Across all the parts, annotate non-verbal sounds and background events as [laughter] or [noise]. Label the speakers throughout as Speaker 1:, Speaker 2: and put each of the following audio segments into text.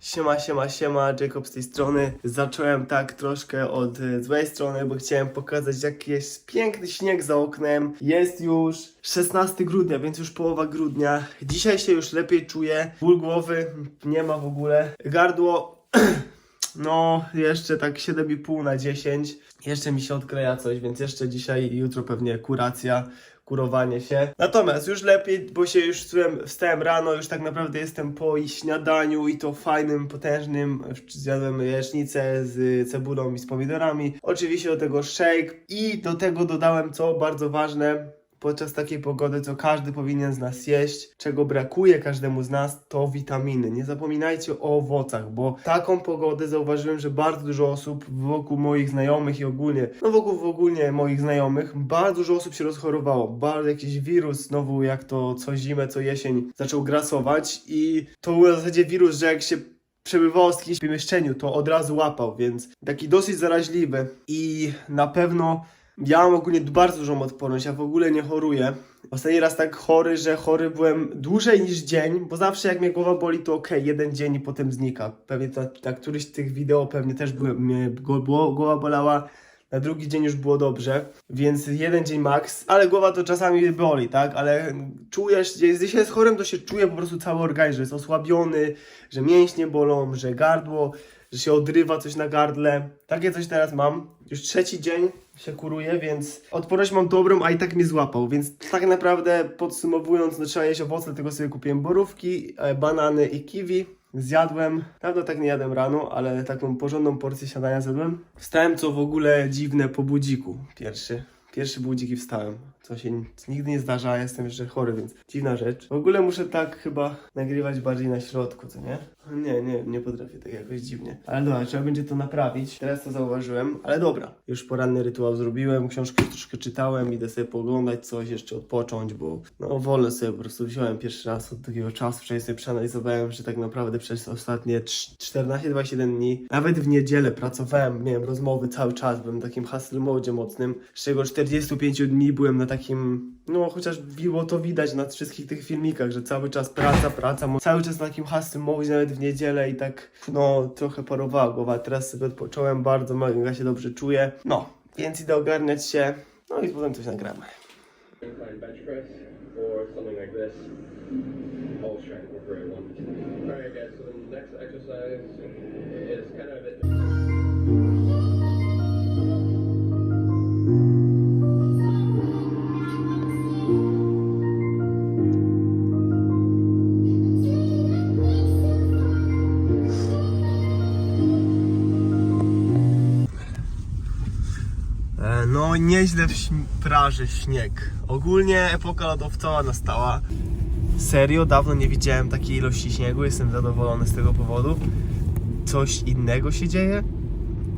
Speaker 1: Siema, siema, siema, Jacob z tej strony. Zacząłem tak troszkę od y, złej strony, bo chciałem pokazać jaki jest piękny śnieg za oknem. Jest już 16 grudnia, więc już połowa grudnia. Dzisiaj się już lepiej czuję. Ból głowy nie ma w ogóle. Gardło, [clears throat] no jeszcze tak 7,5 na 10. Jeszcze mi się odkleja coś, więc jeszcze dzisiaj i jutro pewnie kuracja kurowanie się. Natomiast już lepiej, bo się już czułem, wstałem rano, już tak naprawdę jestem po śniadaniu i to fajnym, potężnym. Zjadłem jajecznicę z cebulą i z pomidorami. Oczywiście do tego shake i do tego dodałem co bardzo ważne. Podczas takiej pogody, co każdy powinien z nas jeść, czego brakuje każdemu z nas, to witaminy. Nie zapominajcie o owocach, bo taką pogodę zauważyłem, że bardzo dużo osób wokół moich znajomych i ogólnie, no wokół w ogólnie moich znajomych, bardzo dużo osób się rozchorowało. Bardzo jakiś wirus, znowu jak to co zimę, co jesień, zaczął grasować i to był w zasadzie wirus, że jak się przebywało w pomieszczeniu, to od razu łapał, więc taki dosyć zaraźliwy i na pewno ja mam ogólnie bardzo dużą odporność, ja w ogóle nie choruję. Ostatni raz tak chory, że chory byłem dłużej niż dzień, bo zawsze jak mnie głowa boli, to okej, jeden dzień i potem znika. Pewnie na, na któryś z tych wideo pewnie też byłem, mnie głowa bolała, na drugi dzień już było dobrze, więc jeden dzień max, ale głowa to czasami boli, tak? Ale czujesz, jeśli się jest chorym, to się czuje po prostu cały organizm, że jest osłabiony, że mięśnie bolą, że gardło, że się odrywa coś na gardle. Takie coś teraz mam. Już trzeci dzień się kuruję, więc odporność mam dobrą, a i tak mnie złapał. Więc tak naprawdę podsumowując, no trzeba jeść owoce, dlatego sobie kupiłem borówki, e, banany i kiwi. Zjadłem, dawno tak nie jadłem rano, ale taką porządną porcję śniadania zjadłem. Wstałem co w ogóle dziwne po budziku. Pierwszy. Pierwszy budzik i wstałem. Co się nigdy nie zdarza, a jestem jeszcze chory, więc dziwna rzecz. W ogóle muszę tak chyba nagrywać bardziej na środku, co nie? Nie, nie, nie potrafię tak jakoś dziwnie. Ale dobra, trzeba będzie to naprawić. Teraz to zauważyłem, ale dobra. Już poranny rytuał zrobiłem, książkę troszkę czytałem, idę sobie pooglądać coś, jeszcze odpocząć, bo no wolę sobie po prostu wziąłem pierwszy raz od takiego czasu, wczoraj sobie przeanalizowałem, że tak naprawdę przez ostatnie trz- 14-21 dni, nawet w niedzielę pracowałem, miałem rozmowy cały czas, byłem takim hustle modzie mocnym, z czego 45 dni byłem na takim, no chociaż było to widać na wszystkich tych filmikach, że cały czas praca, praca, cały czas na takim hustle modzie, nawet w niedzielę i tak, no trochę parowała głowa, teraz sobie odpocząłem bardzo, mega się dobrze czuję, no, więc idę ogarniać się, no i potem coś nagramy.
Speaker 2: Alright guys, so the next exercise
Speaker 1: No, nieźle w praży śnieg. Ogólnie epoka lodowcowa nastała. Serio, dawno nie widziałem takiej ilości śniegu, jestem zadowolony z tego powodu. Coś innego się dzieje?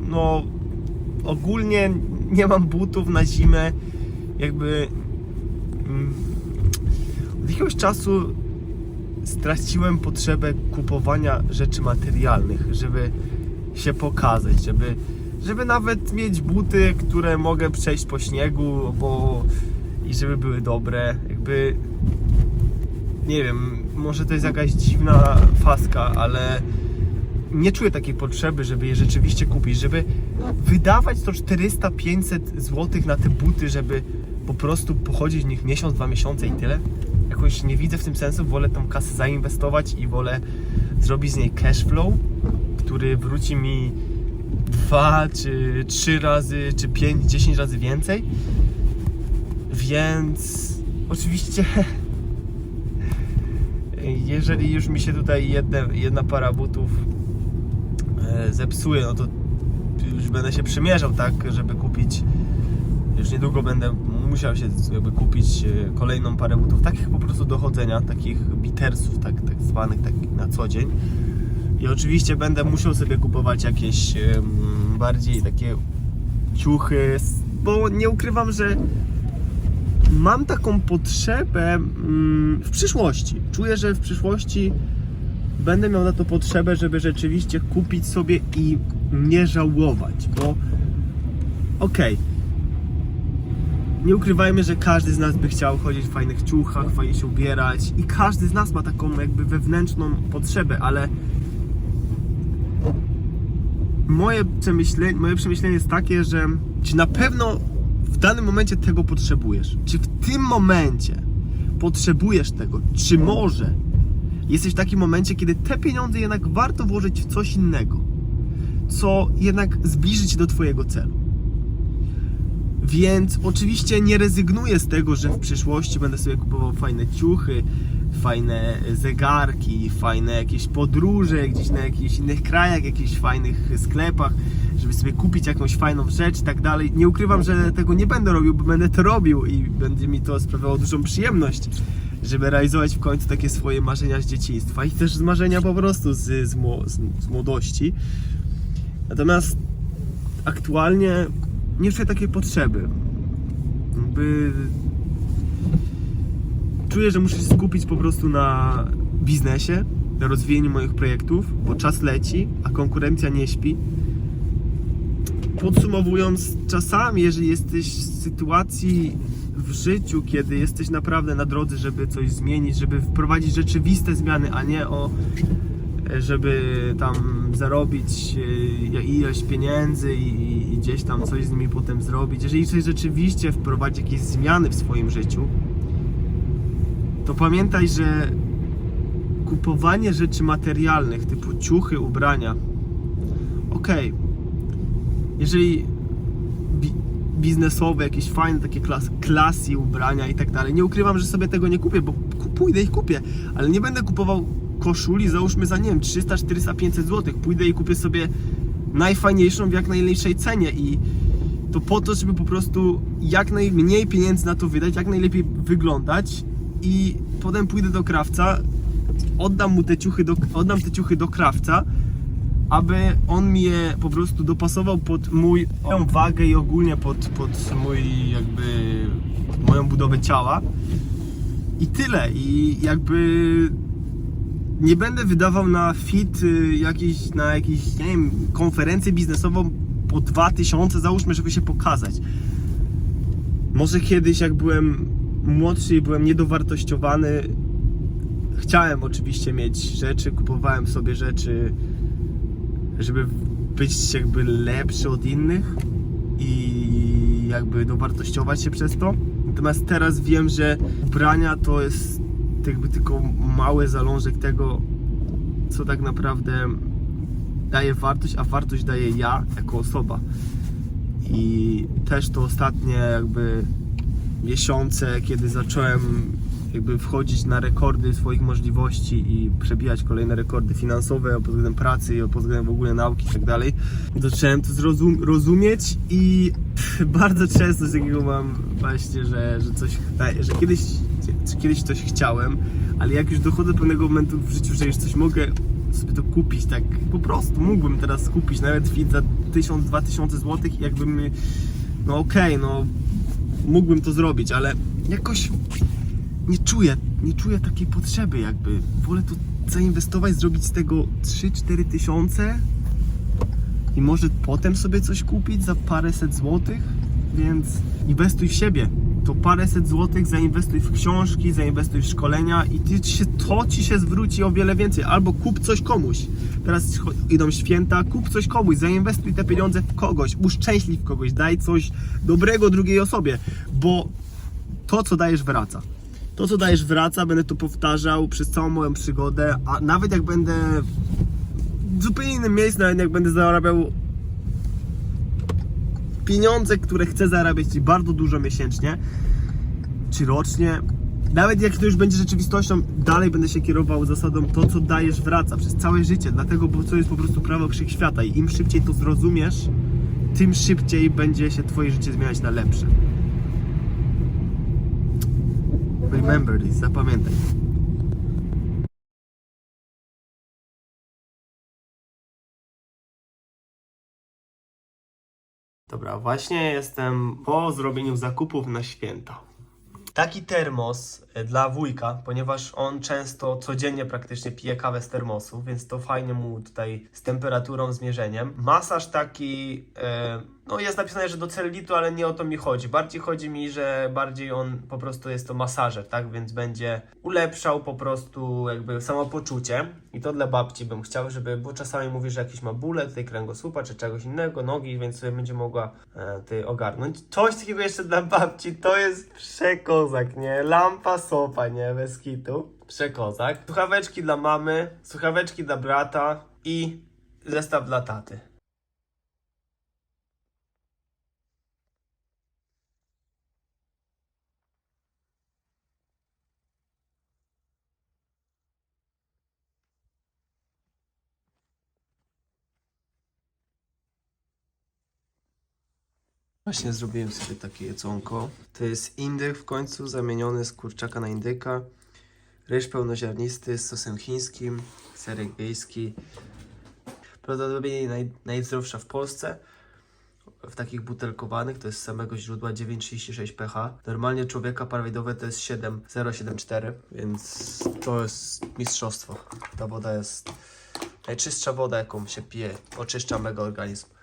Speaker 1: No, ogólnie nie mam butów na zimę. Jakby. mm, Od jakiegoś czasu straciłem potrzebę kupowania rzeczy materialnych, żeby się pokazać, żeby, żeby nawet mieć buty, które mogę przejść po śniegu, bo i żeby były dobre, jakby nie wiem, może to jest jakaś dziwna faska, ale nie czuję takiej potrzeby, żeby je rzeczywiście kupić, żeby wydawać to 400-500 zł na te buty, żeby po prostu pochodzić w nich miesiąc, dwa miesiące i tyle. Jakoś nie widzę w tym sensu, wolę tą kasę zainwestować i wolę zrobić z niej cash flow, który wróci mi dwa, czy trzy razy, czy pięć, dziesięć razy więcej. Więc oczywiście [laughs] jeżeli już mi się tutaj jedne, jedna para butów e, zepsuje, no to już będę się przymierzał, tak, żeby kupić. Już niedługo będę musiał się jakby kupić e, kolejną parę butów, takich po prostu do chodzenia, takich bitersów, tak, tak zwanych, tak na co dzień. I oczywiście będę musiał sobie kupować jakieś bardziej takie ciuchy, bo nie ukrywam, że mam taką potrzebę mm, w przyszłości. Czuję, że w przyszłości będę miał na to potrzebę, żeby rzeczywiście kupić sobie i nie żałować, bo okej. Nie ukrywajmy, że każdy z nas by chciał chodzić w fajnych ciuchach, fajnie się ubierać i każdy z nas ma taką jakby wewnętrzną potrzebę, ale moje przemyślenie, moje przemyślenie jest takie, że czy na pewno w danym momencie tego potrzebujesz? Czy w tym momencie potrzebujesz tego? Czy może jesteś w takim momencie, kiedy te pieniądze jednak warto włożyć w coś innego, co jednak zbliży cię do Twojego celu? Więc oczywiście nie rezygnuję z tego, że w przyszłości będę sobie kupował fajne ciuchy, fajne zegarki, fajne jakieś podróże gdzieś na jakichś innych krajach, jakichś fajnych sklepach, żeby sobie kupić jakąś fajną rzecz i tak dalej. Nie ukrywam, że tego nie będę robił, bo będę to robił i będzie mi to sprawiało dużą przyjemność, żeby realizować w końcu takie swoje marzenia z dzieciństwa i też z marzenia po prostu z, z, z młodości. Natomiast aktualnie nie czuję takiej potrzeby. Jakby czuję, że muszę się skupić po prostu na biznesie, na rozwijaniu moich projektów, bo czas leci, a konkurencja nie śpi. Podsumowując, czasami, jeżeli jesteś w sytuacji w życiu, kiedy jesteś naprawdę na drodze, żeby coś zmienić, żeby wprowadzić rzeczywiste zmiany, a nie o żeby tam zarobić e, ilość pieniędzy i, gdzieś tam coś z nimi potem zrobić. Jeżeli chcesz rzeczywiście wprowadzić jakieś zmiany w swoim życiu, to pamiętaj, że kupowanie rzeczy materialnych typu ciuchy, ubrania, okej, jeżeli bi- biznesowe, jakieś fajne takie klas, klasy ubrania i tak dalej, nie ukrywam, że sobie tego nie kupię, bo pójdę i kupię, ale nie będę kupował koszuli, załóżmy za, nie wiem, 300, 400, 500 zł, pójdę i kupię sobie najfajniejszą w jak najmniejszej cenie i to po to, żeby po prostu jak najmniej pieniędzy na to wydać, jak najlepiej wyglądać i potem pójdę do krawca, oddam mu te ciuchy do, oddam te ciuchy do krawca, aby on mi je po prostu dopasował pod mój, moją wagę i ogólnie pod, pod mój jakby moją budowę ciała i tyle i jakby nie będę wydawał na fit y, jakiś, na jakiś, nie wiem, konferencję biznesową po 2000, załóżmy, żeby się pokazać. Może kiedyś, jak byłem młodszy i byłem niedowartościowany, chciałem oczywiście mieć rzeczy, kupowałem sobie rzeczy, żeby być jakby lepszy od innych i jakby dowartościować się przez to. Natomiast teraz wiem, że ubrania to jest jakby tylko mały zalążek tego, co tak naprawdę daje wartość, a wartość daje ja jako osoba. I też to ostatnie jakby miesiące, kiedy zacząłem jakby wchodzić na rekordy swoich możliwości i przebijać kolejne rekordy finansowe pod względem pracy i pod względem w ogóle nauki i tak dalej, zacząłem to zrozum- rozumieć i bardzo często z takiego mam właśnie, że, że coś, że kiedyś, że kiedyś coś chciałem, ale jak już dochodzę do pewnego momentu w życiu, że już coś mogę sobie to kupić, tak po prostu mógłbym teraz kupić nawet za 1000-2000 zł jakbym, no okej, no mógłbym to zrobić, ale jakoś nie czuję, nie czuję takiej potrzeby jakby. Wolę to zainwestować, zrobić z tego 3-4 tysiące i może potem sobie coś kupić za paręset złotych, więc inwestuj w siebie. To paręset złotych zainwestuj w książki, zainwestuj w szkolenia i ty się, to ci się zwróci o wiele więcej. Albo kup coś komuś. Teraz idą święta, kup coś komuś, zainwestuj te pieniądze w kogoś, uszczęśliw kogoś, daj coś dobrego drugiej osobie, bo to, co dajesz, wraca. To, co dajesz, wraca. Będę to powtarzał przez całą moją przygodę, a nawet jak będę w zupełnie innym miejscu, nawet jak będę zarabiał pieniądze, które chcę zarabiać, czyli bardzo dużo miesięcznie, czy rocznie, nawet jak to już będzie rzeczywistością, dalej będę się kierował zasadą to, co dajesz, wraca przez całe życie. Dlatego, bo to jest po prostu prawo wszechświata i im szybciej to zrozumiesz, tym szybciej będzie się twoje życie zmieniać na lepsze. Remember this, zapamiętaj. Dobra, właśnie jestem po zrobieniu zakupów na święta. Taki termos e, dla wujka, ponieważ on często codziennie praktycznie pije kawę z termosu, więc to fajnie mu tutaj z temperaturą, zmierzeniem. Masaż taki, e, no jest napisane, że do cellulitu, ale nie o to mi chodzi. Bardziej chodzi mi, że bardziej on po prostu jest to masażer, tak? Więc będzie ulepszał po prostu jakby samopoczucie. I to dla babci bym chciał, żeby, bo czasami mówi, że jakiś ma bóle tutaj kręgosłupa, czy czegoś innego, nogi, więc sobie będzie mogła e, ty ogarnąć. Coś takiego jeszcze dla babci, to jest przekozak, nie? Lampa sopa, nie? Bez kitu. Przekozak. Słuchaweczki dla mamy, słuchaweczki dla brata i zestaw dla taty. Właśnie zrobiłem sobie takie jedzonko. To jest indyk w końcu zamieniony z kurczaka na indyka. Ryż pełnoziarnisty z sosem chińskim, serek wiejski. Prawdopodobnie naj, najzdrowsza w Polsce. W takich butelkowanych to jest z samego źródła 9,36 pH. Normalnie człowieka parwejdowe to jest 7,074, więc to jest mistrzostwo. Ta woda jest najczystsza woda, jaką się pije. Oczyszcza mega organizm.